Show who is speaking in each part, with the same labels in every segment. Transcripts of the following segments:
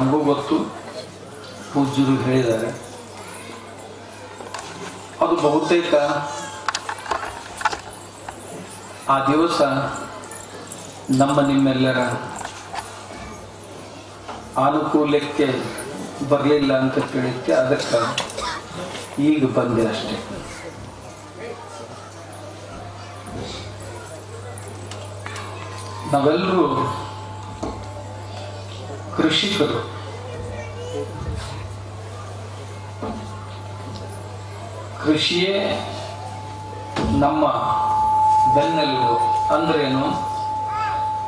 Speaker 1: ತಮಗೂ ಗೊತ್ತು ಪೂಜ್ಯರು ಹೇಳಿದ್ದಾರೆ. ಅದು ಬಹುತೇಕ ಆ ದಿವಸ ನಮ್ಮ ನಿಮ್ಮೆಲ್ಲರ ಅನುಕೂಲಕ್ಕೆ ಬರಲಿಲ್ಲ ಅಂತ ಕೇಳಿದ್ದೆ ಅದಕ್ಕೆ ಈಗ ಬಂದೆ ಅಷ್ಟೇ. ನಾವೆಲ್ಲರೂ ಕೃಷಿಕರು ಕೃಷಿಯೇ ನಮ್ಮ ಬೆನ್ನೆಲುಬು. ಅಂದ್ರೇನು?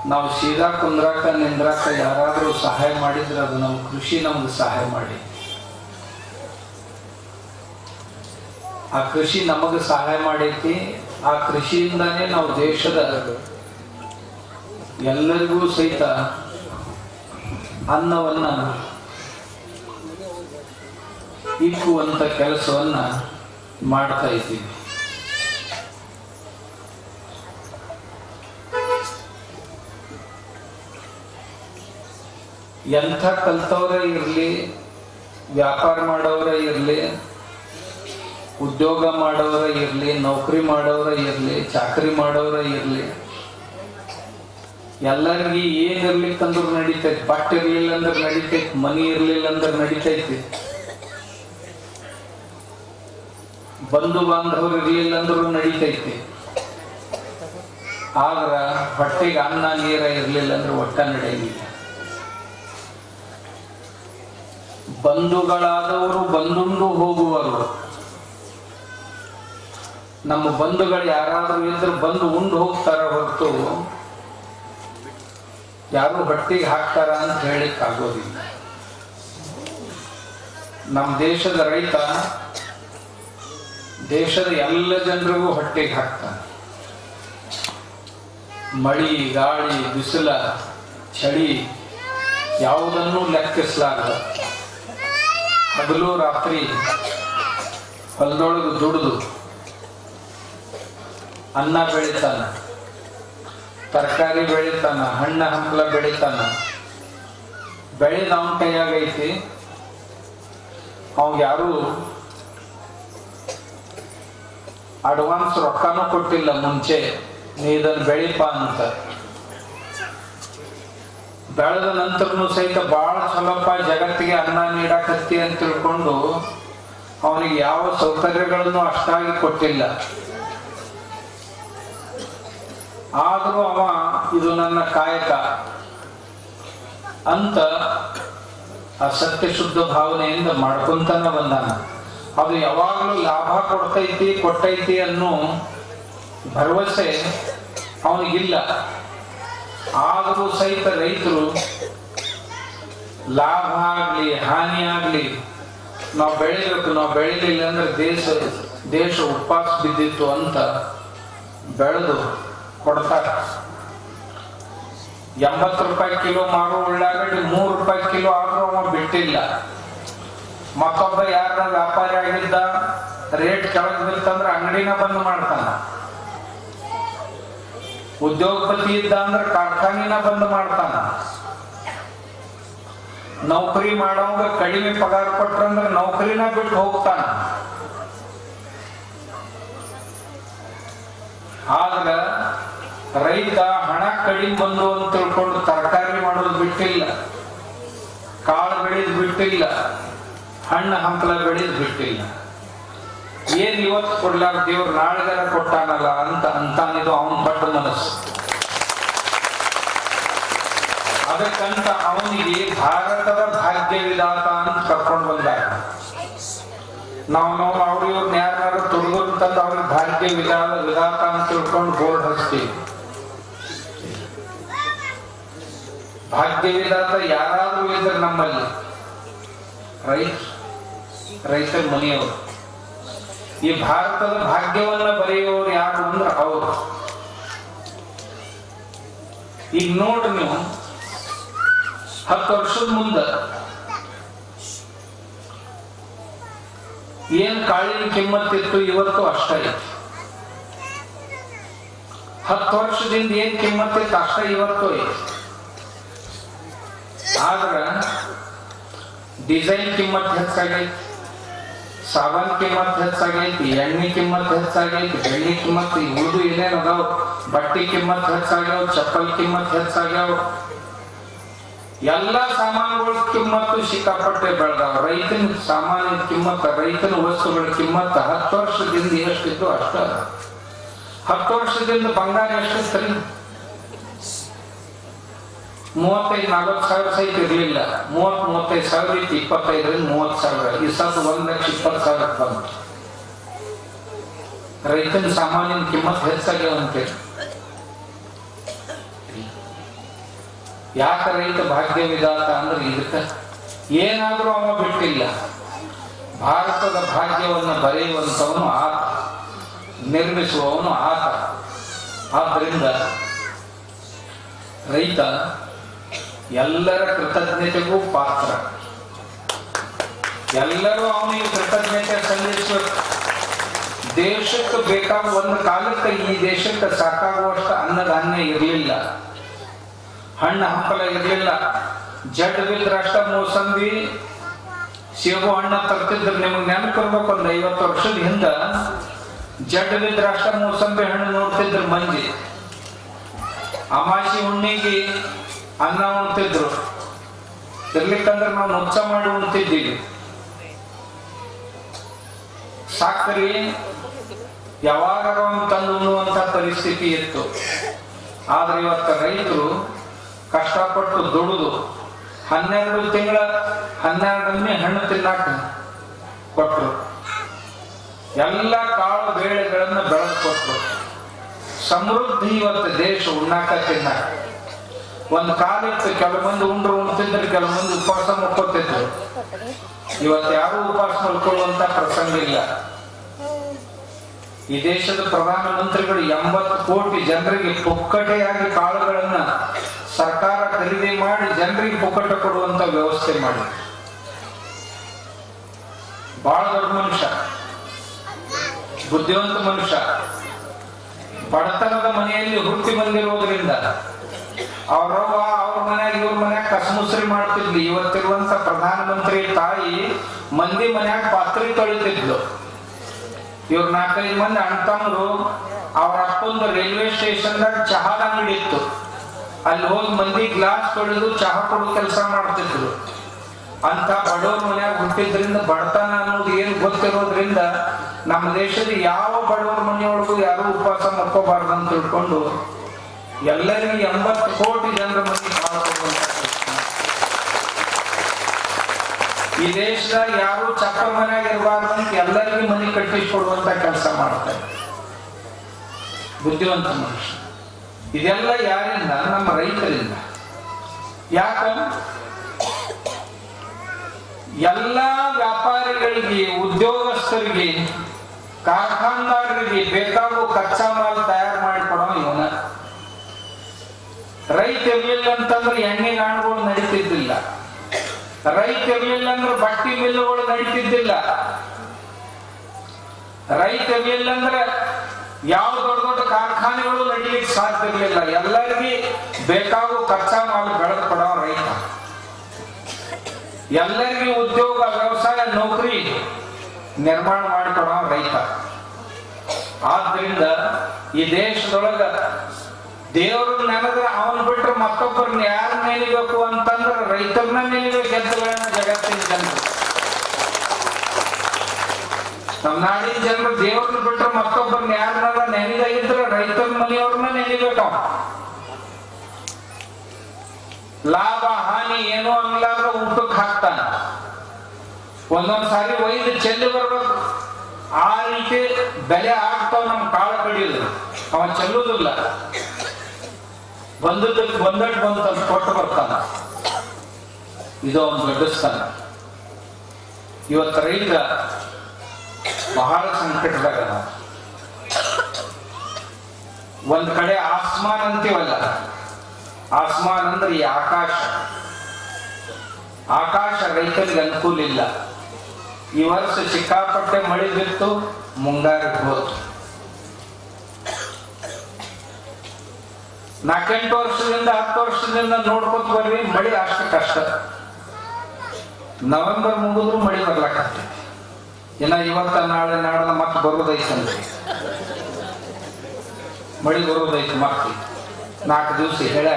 Speaker 1: ನಾವು ಸೀದಾ ಕುಂದ್ರಾಕ, ನಿಂದ್ರಾಕ ಯಾರಾದರೂ ಸಹಾಯ ಮಾಡಿದ್ರೆ ಅದು ನಮ್ಮ ಕೃಷಿ ನಮ್ಗೆ ಸಹಾಯ ಮಾಡಿ. ಆ ಕೃಷಿ ನಮಗೆ ಸಹಾಯ ಮಾಡೈತಿ. ಆ ಕೃಷಿಯಿಂದಾನೇ ನಾವು ದೇಶದ ಎಲ್ಲರಿಗೂ ಸಹಿತ ಅನ್ನವನ್ನ ಇಕ್ಕುವಂತ ಕೆಲಸವನ್ನ ಮಾಡ್ತಾ ಇದ್ದೀವಿ ಎಂಥ ಕಲ್ತವ್ರ ಇರಲಿ, ವ್ಯಾಪಾರ ಮಾಡೋರೇ ಇರಲಿ, ಉದ್ಯೋಗ ಮಾಡೋರೇ ಇರಲಿ, ನೌಕರಿ ಮಾಡೋರೇ ಇರಲಿ, ಚಾಕರಿ ಮಾಡೋರೇ ಇರಲಿ ಎಲ್ಲರಿಗೂ ಏನ್ ಇರ್ಲಿಕ್ಕಂದ್ರೂ ನಡೀತೈತಿ. ಬಟ್ಟೆ ಇರ್ಲಿಲ್ಲ ಅಂದ್ರೆ ನಡೀತೈತಿ. ಮನಿ ಇರ್ಲಿಲ್ಲ ಅಂದ್ರೆ ನಡೀತೈತಿ. ಬಂಧು ಬಾಂಧವರು ಇರ್ಲಿಲ್ಲ ಅಂದ್ರೂ ನಡೀತೈತಿ. ಆದ್ರ ಹೊಟ್ಟೆಗೆ ಅನ್ನ, ನೀರ ಇರ್ಲಿಲ್ಲ ಅಂದ್ರೆ ಒಟ್ಟ ನಡೆಯಲಿಲ್ಲ. ಬಂಧುಗಳಾದವರು ಬಂದುಂಡು ಹೋಗುವರು. ನಮ್ಮ ಬಂಧುಗಳು ಯಾರಾದ್ರೂ ಇದ್ರೆ ಬಂದು ಉಂಡು ಹೋಗ್ತಾರ ಹೊರತು ಯಾರು ಹೊಟ್ಟಿಗೆ ಹಾಕ್ತಾರ ಅಂತ ಹೇಳಿಕ್ ಆಗೋದಿಲ್ಲ ನಮ್ಮ ದೇಶದ ರೈತ ದೇಶದ ಎಲ್ಲ ಜನರಿಗೂ ಹೊಟ್ಟೆಗೆ ಹಾಕ್ತಾನೆ. ಮಳಿ, ಗಾಳಿ, ಬಿಸಿಲ, ಚಳಿ ಯಾವುದನ್ನು ಲೆಕ್ಕಿಸಲಾಗದ ಹಗಲು, ರಾತ್ರಿ ಹೊಲದೊಳಗೆ ದುಡಿದು ಅನ್ನ ಬೆಳಿತಾನ. ತರಕಾರಿ ಬೆಳಿತಾನ, ಹಣ್ಣ ಹಂಪಲ ಬೆಳಿತಾನ. ಬೆಳೆದ ಅವನ ಕೈಯಾಗೈತಿ ಅವ್ ಯಾರು ಅಡ್ವಾನ್ಸ್ ರೊಕ್ಕನೂ ಕೊಟ್ಟಿಲ್ಲ ಮುಂಚೆ. ನೀ ಇದನ್ನ ಬೆಳಿಪ ಅಂತ. ಬೆಳೆದ ನಂತರನು ಸಹಿತ ಬಹಳ ಸ್ವಲ್ಪ ಜಗತ್ತಿಗೆ ಅನ್ನ ನೀಡಾಕತ್ತಿ ಅಂತ ತಿಳ್ಕೊಂಡು ಅವನಿಗೆ ಯಾವ ಸೌಕರ್ಯಗಳನ್ನು ಅಷ್ಟಾಗಿ ಕೊಟ್ಟಿಲ್ಲ. ಆದರೂ ಅವ ಇದು ನನ್ನ ಕಾಯಕ. ಅಂತ ಆ ಸತ್ಯ ಶುದ್ಧ ಭಾವನೆಯಿಂದ ಮಾಡ್ಕೊಂತಾನ ಬಂದಾನ. ಅದು ಯಾವಾಗಲೂ ಲಾಭ ಕೊಡ್ತೈತಿ, ಕೊಟ್ಟೈತಿ ಅನ್ನೋ ಭರವಸೆ ಅವನಿಗಿಲ್ಲ. ಆದರೂ ಸಹಿತ ರೈತರು ಲಾಭ ಆಗ್ಲಿ, ಹಾನಿ ಆಗ್ಲಿ, ನಾವು ಬೆಳಿಬೇಕು ನಾವು ಬೆಳಿಲಿಲ್ಲ ಅಂದ್ರೆ ದೇಶ ದೇಶ ಉಪವಾಸ ಬಿದ್ದಿತ್ತು ಅಂತ ಬೆಳೆದು ಕೊಡ್ತಾರ. ಎಂಬತ್ತು ರೂಪಾಯಿ ಕಿಲೋ ಮಾರೋ ಉಳ್ಳಾಗಡ್ಡಿ, ಮೂರ್ ರೂಪಾಯಿ ಕಿಲೋ ಆದ್ರೂ ಅವ ಬಿಟ್ಟಿಲ್ಲ. ಮತ್ತೊಬ್ಬ ಯಾರ ವ್ಯಾಪಾರಿ ಆಗಿದ್ದ ರೇಟ್ ಕೆಳಗೆ ಬಿತ್ತಂದ್ರೆ ಅಂಗಡಿನ ಬಂದ್ ಮಾಡ್ತಾನ. ಉದ್ಯೋಗಪತಿ ಇದ್ದ ಅಂದ್ರ ಕಾರ್ಖಾನಿನ ಬಂದ್ ಮಾಡ್ತಾನ. ನೌಕರಿ ಮಾಡೋಂಗ ಕಡಿಮೆ ಪಗಾರ ಕೊಟ್ರಂದ್ರೆ ನೌಕರಿನ ಬಿಟ್ಟು ಹೋಗ್ತಾನ. ಆದ್ರ ರೈತ ಹಣ ಕಡಿಮೆ ಬಂದು ಅಂತ ತಿಳ್ಕೊಂಡು ತರಕಾರಿ ಮಾಡೋದು ಬಿಟ್ಟಿಲ್ಲ ಕಾಳು ಬೆಳೆದು ಬಿಟ್ಟಿಲ್ಲ ಹಣ್ಣು ಹಂಪಲ ಬೆಳೆದು ಬಿಟ್ಟಿಲ್ಲ ಏನ್ ಇವತ್ತು ಕೊಡ್ಲಾರ ದೇವ್ರು ನಾಳೆಗಾರ ಕೊಟ್ಟಾನಲ್ಲ ಅಂತ ಅಂತಾನಿದು ಅವನ್ ಪಟ್ಟ ಮನಸ್ಸು. ಅದಕ್ಕಂತ ಅವನಿಗೆ ಭಾರತದ ಭಾಗ್ಯ ವಿಧಾತ ಅಂತ ಕರ್ಕೊಂಡು ಬಂದ ನಾವು ನಾವು ಅವ್ರು ಇವ್ರನ್ನ ಯಾರು ತುರ್ಗು ತಂದು ಅವ್ರಿಗೆ ಭಾಗ್ಯ ವಿಧಾನ ವಿಧಾತ ಅಂತ ತಿಳ್ಕೊಂಡು ಬೋರ್ಡ್ ಹಚ್ತೀವಿ. ಭಾಗ್ಯ ವಿಧಾತ ಯಾರಾದ್ರೂ ಇದ್ರೆ ನಮ್ಮಲ್ಲಿ. ರೈತ, ರೈತರ ಮನೆಯವರು. ಈ ಭಾರತದ ಭಾಗ್ಯವನ್ನ ಬರೆಯುವವರು ಯಾರು ಅಂದ್ರೆ ಅವರು. ಈಗ ನೋಡ್ರಿ ನೀವು, ಹತ್ತು ವರ್ಷದ ಮುಂದ ಏನ್ ಕಾಳಿನ ಕಿಮ್ಮತ್ತಿತ್ತು ಇವತ್ತು ಅಷ್ಟೇ. ಐತಿ ಹತ್ತು ವರ್ಷದಿಂದ ಏನ್ ಕಿಮ್ಮತ್ತಿತ್ತು ಅಷ್ಟೇ ಇವತ್ತು. ಐತಿ ಆದ್ರ ಡಿಸೈನ್ ಕಿಮ್ಮತ್ ಹೆಚ್ಚಾಗೈತಿ, ಸಾಬನ್ ಕಿಮ್ಮತ್ ಹೆಚ್ಚಾಗೈತಿ, ಎಣ್ಣೆ ಕಿಮ್ಮತ್ ಹೆಚ್ಚಾಗೈತಿ, ಬೆಣ್ಣೆ ಕಿಮ್ಮತ್ ಇವುದು ಏನೇನ್ ಅದಾವ? ಬಟ್ಟೆ ಕಿಮ್ಮತ್ ಹೆಚ್ಚಾಗ್ಯಾವ, ಚಪ್ಪಲ್ ಕಿಮ್ಮತ್ ಹೆಚ್ಚಾಗ್ಯಾವ. ಎಲ್ಲ ಸಾಮಾನುಗಳ ಕಿಮ್ಮತ್ತು ಸಿಕ್ಕಾಪಟ್ಟೆ ಬೆಳೆದಾವ. ರೈತನ ಸಾಮಾನ್ಯ ಕಿಮ್ಮತ್ತ ರೈತನ ವಸ್ತುಗಳ ಕಿಮ್ಮತ್ತ ಹತ್ತು ವರ್ಷದಿಂದ ಎಷ್ಟಿತ್ತು ಅಷ್ಟ. ಹತ್ತು ವರ್ಷದಿಂದ ಬಂಗಾರ ಎಷ್ಟಿತ್ತು ಮೂವತ್ತೈದು ನಲ್ವತ್ತು ಸಾವಿರ ಸಹಿತ ಇರಲಿಲ್ಲ. ಮೂವತ್ ಮೂವತ್ತೈದು ಸಾವಿರ ಇತ್ತು ಇಪ್ಪತ್ತೈದರಿಂದ ಮೂವತ್ತು ಸಾವಿರ. ಈ ಸತ್ತು ಒಂದು ಲಕ್ಷ ಇಪ್ಪತ್ತು ಸಾವಿರ ಬಂತು. ರೈತನ ಸಾಮಾನ್ಯನ ಕಿಮ್ಮತ್ ಹೆಚ್ಚಾಗಿ ಅಂತೇಳಿ ಯಾಕ ರೈತ ಭಾಗ್ಯ ವಿಧಾತ ಅಂದ್ರೆ ಇದಕ್ಕೆ ಏನಾದರೂ ಅವ ಬಿಟ್ಟಿಲ್ಲ. ಭಾರತದ ಭಾಗ್ಯವನ್ನು ಬರೆಯುವಂಥವನು ಆತ. ನಿರ್ಮಿಸುವವನು ಆತ. ಆದ್ದರಿಂದ ರೈತ ಎಲ್ಲರ ಕೃತಜ್ಞತೆಗೂ ಪಾತ್ರ. ಎಲ್ಲರೂ ಅವನಿಗೆ ಕೃತಜ್ಞತೆ ಸಲ್ಲಿಸಬೇಕು. ದೇಶಕ್ಕೆ ಬೇಕಾದ ಒಂದು ಕಾಲಕ್ಕೆ ಈ ದೇಶಕ್ಕೆ ಸಾಕಾಗುವಷ್ಟು ಅನ್ನಧಾನ್ಯ ಇರಲಿಲ್ಲ. ಹಣ್ಣು ಹಂಪಲ ಇರಲಿಲ್ಲ. ಜಡ್ ಬಿದ್ದ ರಾಷ್ಟ್ರ ಮೋಸಂಬಿ ಸೇಬು ಹಣ್ಣ ತರ್ತಿದ್ರು. ನಿಮಗೆ ನೆನಪಿರ್ಬೇಕು, ಒಂದು ಐವತ್ತು ವರ್ಷದ ಹಿಂದ ಜಡ್ ಬಿದ್ದ ರಾಷ್ಟ್ರ ಮೋಸಂಬಿ ಹಣ್ಣು ನೋಡ್ತಿದ್ರು ಮಂದಿ. ಅಮಾಸಿ ಹುಣ್ಣಿಗೆ ಅನ್ನ ಉಣ್ತಿದ್ರು. ಇರ್ಲಿಕ್ಕಂದ್ರೆ ನಾವು ನುಚ್ಚ ಮಾಡಿ ಉಣ್ತಿದ್ದೀವಿ. ಸಾಕ್ರಿ ಯಾವಾಗ ತಂದು ಉಣ್ಣುವಂತ ಪರಿಸ್ಥಿತಿ ಇತ್ತು. ಆದ್ರೆ ಇವತ್ತ ರೈತರು ಕಷ್ಟಪಟ್ಟು ದುಡಿದು ಹನ್ನೆರಡು ತಿಂಗಳ, ಹನ್ನೆರಡನ್ನೇ ಹಣ್ಣು ತಿನ್ನಾಕ ಕೊಟ್ರು. ಎಲ್ಲ ಕಾಳು ಬೇಳೆಗಳನ್ನು ಬೆಳೆದು ಕೊಟ್ಟರು ಸಮೃದ್ಧಿ ಇವತ್ತು ದೇಶ ಉಣ್ಣಾಕ ತಿನ್ನಾಕ ಒಂದು ಕಾಲಿತ್ತು ಕೆಲವು ಮಂದಿ ಉಂಡ್ರು ಉಣ್ತಿದ್ರು ಕೆಲವು ಮಂದಿ ಉಪವಾಸ ಮುಕ್ಕೋತಿದ್ರು ಇವತ್ತು ಯಾರು ಉಪವಾಸ ಮಲ್ಕೊಳ್ಳುವಂತ ಪ್ರಸಂಗ ಇಲ್ಲ. ಈ ದೇಶದ ಪ್ರಧಾನ ಮಂತ್ರಿಗಳು ಎಂಬತ್ತು ಕೋಟಿ ಜನರಿಗೆ ಪುಕ್ಕಟೆಯಾಗಿ ಕಾಳುಗಳನ್ನ ಸರ್ಕಾರ ಖರೀದಿ ಮಾಡಿ ಜನರಿಗೆ ಪುಕ್ಕಟ ಕೊಡುವಂತ ವ್ಯವಸ್ಥೆ ಮಾಡಿ ಬಹಳ ದೊಡ್ಡ ಮನುಷ್ಯ, ಬುದ್ಧಿವಂತ ಮನುಷ್ಯ. ಬಡತನದ ಮನೆಯಲ್ಲಿ ಹುಟ್ಟಿ ಬಂದಿರುವುದರಿಂದ ಅವ್ರವ್ವ ಅವ್ರ ಮನ್ಯಾಗ ಇವ್ರ ಮನ್ಯಾಗ ಕಸಮುಸ್ರಿ ಮಾಡ್ತಿದ್ಲು. ಇವತ್ತಿರುವಂತ ಪ್ರಧಾನಮಂತ್ರಿ ತಾಯಿ ಮಂದಿ ಮನ್ಯಾಗ ಪಾತ್ರೆ ತೊಳಿತಿದ್ಲು. ಇವ್ರ ನಾಲ್ಕೈದು ಮಂದಿ ಅಣ್ತಂದ್ರು ಅವ್ರ ಅಪ್ಪಂದು ರೈಲ್ವೆ ಸ್ಟೇಷನ್ದಾಗ ಚಹಾದ ಅಂಗಡಿ ಇತ್ತು ಅಲ್ಲಿ ಹೋಗಿ ಮಂದಿ ಗ್ಲಾಸ್ ತೊಳೆದು ಚಹಾ ಕೊಡೋ ಕೆಲಸ ಮಾಡ್ತಿದ್ರು. ಅಂತ ಬಡವ್ರ ಮನ್ಯಾಗ ಹುಟ್ಟಿದ್ರಿಂದ ಬಡತನ ಅನ್ನೋದು ಏನು ಗೊತ್ತಿರೋದ್ರಿಂದ ನಮ್ಮ ದೇಶದ ಯಾವ ಬಡವರ ಮನೆಯೊಳಗೂ ಯಾರು ಉಪವಾಸ ಮಕ್ಕೋಬಾರ್ದು ಅಂತ ತಿಳ್ಕೊಂಡು ಎಲ್ಲರಿಗೂ ಎಂಬತ್ತು ಕೋಟಿ ಜನರ ಮನೆ ಕಾಪಾಡುವಂತ ಈ ದೇಶದಾಗ ಯಾರು ಚಕ್ರ ಮನೆಯಾಗ ಇರಬಾರ್ದು ಅಂತ ಎಲ್ಲರಿಗೂ ಮನೆ ಕಟ್ಟಿಸಿಕೊಡುವಂತ ಕೆಲಸ ಮಾಡ್ತಾರೆ. ಬುದ್ಧಿವಂತ ಮನುಷ್ಯ. ಇದೆಲ್ಲ ಯಾರಿಂದ? ನಮ್ಮ ರೈತರಿಂದ. ಯಾಕ ಎಲ್ಲ ವ್ಯಾಪಾರಿಗಳಿಗೆ, ಉದ್ಯೋಗಸ್ಥರಿಗೆ, ಕಾರ್ಖಾನದಾರರಿಗೆ ಬೇಕಾಗುವ ಕಚ್ಚಾ ಮಾಲ್ ತಯಾರು ಮಾಡಿಕೊಡೋ ಇವನ. ರೈತ ಇರ್ಲಿಲ್ಲ ಅಂತಂದ್ರೆ ಎಣ್ಣೆ ಗಾಣಗಳು ನಡೀತಿದ್ದಿಲ್ಲ. ರೈತ ಇರ್ಲಿಲ್ಲ ಅಂದ್ರೆ ಬಟ್ಟಿ ಮಿಲ್ಲುಗಳು ನಡೀತಿದ್ದಿಲ್ಲ. ರೈತ ಇರ್ಲಿಲ್ಲ ಅಂದ್ರೆ ಯಾವ ದೊಡ್ಡ ದೊಡ್ಡ ಕಾರ್ಖಾನೆಗಳು ನಡೀಲಿಕ್ಕೆ ಸಾಧ್ಯ ಇರಲಿಲ್ಲ. ಎಲ್ಲರಿಗೆ ಬೇಕಾಗೋ ಕಚ್ಚಾ ಮಾಲ್ ಬೆಳೆದು ಕೊಡೋ ರೈತ. ಎಲ್ಲರಿಗೂ ಉದ್ಯೋಗ, ವ್ಯವಸಾಯ, ನೌಕರಿ ನಿರ್ಮಾಣ ಮಾಡಿಕೊಡೋ ರೈತ. ಆದ್ರಿಂದ ಈ ದೇಶದೊಳಗ ದೇವರು ನೆನೆದ್ರೆ ಅವನ್ ಬಿಟ್ರೆ ಮತ್ತೊಬ್ಬರನ್ನ ಯಾರು ನೆನಿಬೇಕು ಅಂತಂದ್ರೆ ರೈತರನ್ನ ನೆನಿಬೇಕು ಎದ್ದುಗಳನ್ನ ಜಗತ್ತಿನ ಜನರು. ನಮ್ಮ ನಾಡಿನ ಜನರು ದೇವ್ರನ್ನ ಬಿಟ್ರೆ ಮತ್ತೊಬ್ಬರನ್ನ ಯಾರನ್ನ ನೆನೆದ ಇದ್ರೆ ರೈತರ ಮನೆಯವ್ರನ್ನ ನೆನಿಬೇಕು. ಲಾಭ, ಹಾನಿ ಏನೋ ಅನ್ನಲಾರ್ದ ಊಟಕ್ಕೆ ಹಾಕ್ತಾನ. ಒಂದೊಂದ್ ಸಾರಿ ಒಯ್ದು ಚೆಲ್ಲಿ ಬರ್ಬೇಕು. ಆ ರೀತಿ ಬೆಲೆ ಆಗ್ತಾವ ನಮ್ ಕಾಳು ಕಡಿಯೋದು. ಅವನ್ ಚೆಲ್ಲುದಿಲ್ಲ. ಬಂದದ್ದಕ್ಕೆ ಬಂದು ತನ್ನ ಕೊಟ್ಟು ಬರ್ತಾನ. ಇದು ಅವನು ದೊಡ್ಡಸ್ತಾನ ಇವತ್ತು ರೈತ ಬಹಳ ಸಂಕಟದಾಗ. ಒಂದ್ ಕಡೆ ಆಸ್ಮಾನ್ ಅಂತೀವಲ್ಲ, ಆಸ್ಮಾನ್ ಅಂದ್ರೆ ಈ ಆಕಾಶ. ಆಕಾಶ ರೈತರಿಗೆ ಅನುಕೂಲ ಇಲ್ಲ. ಈ ವರ್ಷ ಸಿಕ್ಕಾಪಟ್ಟೆ ಮಳೆ ಬಿತ್ತು ಮುಂಗಾರು ಹೋತು. ನಾಲ್ಕೆಂಟು ವರ್ಷದಿಂದ, ಹತ್ತು ವರ್ಷದಿಂದ ನೋಡ್ಕೊತ ಬರ್ರಿ, ಮಳಿ ಅಷ್ಟು ಕಷ್ಟ. ನವೆಂಬರ್ ಮುಗಿದ್ರು ಮಳಿ ಬರ್ಲಾಕತ್ತೆ ಇನ್ನ ಇವತ್ತ, ನಾಳೆ ನಾಳೆ ಮತ್ತೆ ಬರೋದೈತಂತೆ ಮಳಿ ಬರೋದೈತಿ ಮತ್ತೆ ನಾಲ್ಕು ದಿವಸ ಹೇಳ.